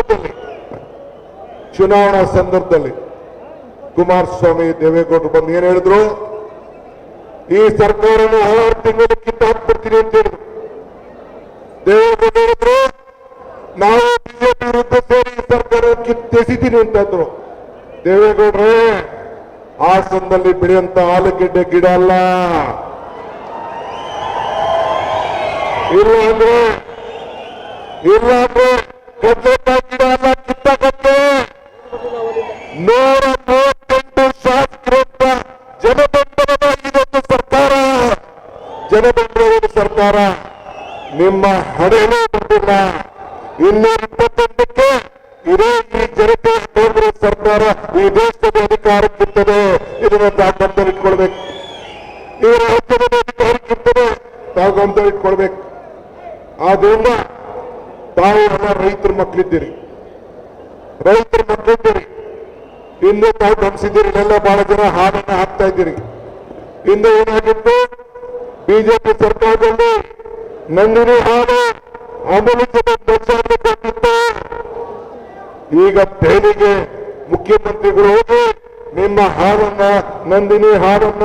ಸಂದರ್ಭದಲ್ಲಿ, ಚುನಾವಣಾ ಸಂದರ್ಭದಲ್ಲಿ ಕುಮಾರಸ್ವಾಮಿ ದೇವೇಗೌಡರು ಬಂದು ಏನ್ ಹೇಳಿದ್ರು? ಈ ಸರ್ಕಾರನ ಹಲವಾರು ತಿಂಗಳು ಕಿತ್ತಾಕ್ಬಿಡ್ತೀನಿ ಅಂತ ಹೇಳಿದ್ರು. ದೇವೇಗೌಡ ಹೇಳಿದ್ರು, ನಾವು ಬಿಜೆಪಿ ವಿರುದ್ಧ ಸೇರಿ ಈ ಸರ್ಕಾರ ಕಿತ್ತೆಸಿತೀನಿ ಅಂತಂದ್ರು ದೇವೇಗೌಡ್ರೆ, ಹಾಸನದಲ್ಲಿ ಬೆಳೆಯಂತ ಆಲೂಗೆಡ್ಡೆ ಗಿಡ ಅಲ್ಲ. ಇಲ್ಲ ಅಂದ್ರೆ ಇಲ್ಲ ಅಂದ್ರೆ ಕಡ್ಲೆಕಾಯಿ ನೂರ ಮೂವತ್ತೆಂಟು ಜನಬೆಂಬಲದ ಇದೊಂದು ಸರ್ಕಾರ. ಜನಬಂಧನದ ಸರ್ಕಾರ ನಿಮ್ಮ ಹಣೆಯೂ ಬಂದಿಲ್ಲ ಇನ್ನೂರ ಇಪ್ಪತ್ತೊಂದಕ್ಕೆ ಇದೇ ಈ ಜನತೆ ಕೇಂದ್ರ ಸರ್ಕಾರ ಈ ದೇಶದ ಅಧಿಕಾರಕ್ಕಿರ್ತದೆ ಇದನ್ನು ತಾವು ಗಮನದಲ್ಲಿಟ್ಕೊಳ್ಬೇಕು ಈ ರಾಜ್ಯದ ಅಧಿಕಾರಕ್ಕಿರ್ತದೆ ತಾವು ಗಮನದಲ್ಲಿಟ್ಕೊಳ್ಬೇಕು ಆದ್ರಿಂದ ತಾವು ಎಲ್ಲ ರೈತರ ಮಕ್ಕಳಿದ್ದೀರಿ. ರೈತರ ಮಕ್ಕಳಿದ್ದೀರಿ. ಹಿಂದೆ ತಾವು ಗಮನಿಸಿದ್ದೀರಿ, ಇಲ್ಲೆಲ್ಲ ಬಹಳ ಜನ ಹಾಡನ್ನ ಹಾಕ್ತಾ ಇದ್ದೀರಿ. ಹಿಂದೆ ಏನಾಗಿತ್ತು? ಬಿಜೆಪಿ ಸರ್ಕಾರದಲ್ಲಿ ನಂದಿನಿ ಹಾಡು ಆಂಬುಲೆನ್ಸ್ ಈಗ ದೆಹಲಿಗೆ ಮುಖ್ಯಮಂತ್ರಿಗಳು ಹೋಗಿ ನಿಮ್ಮ ಹಾಡನ್ನ, ನಂದಿನಿ ಹಾಡನ್ನ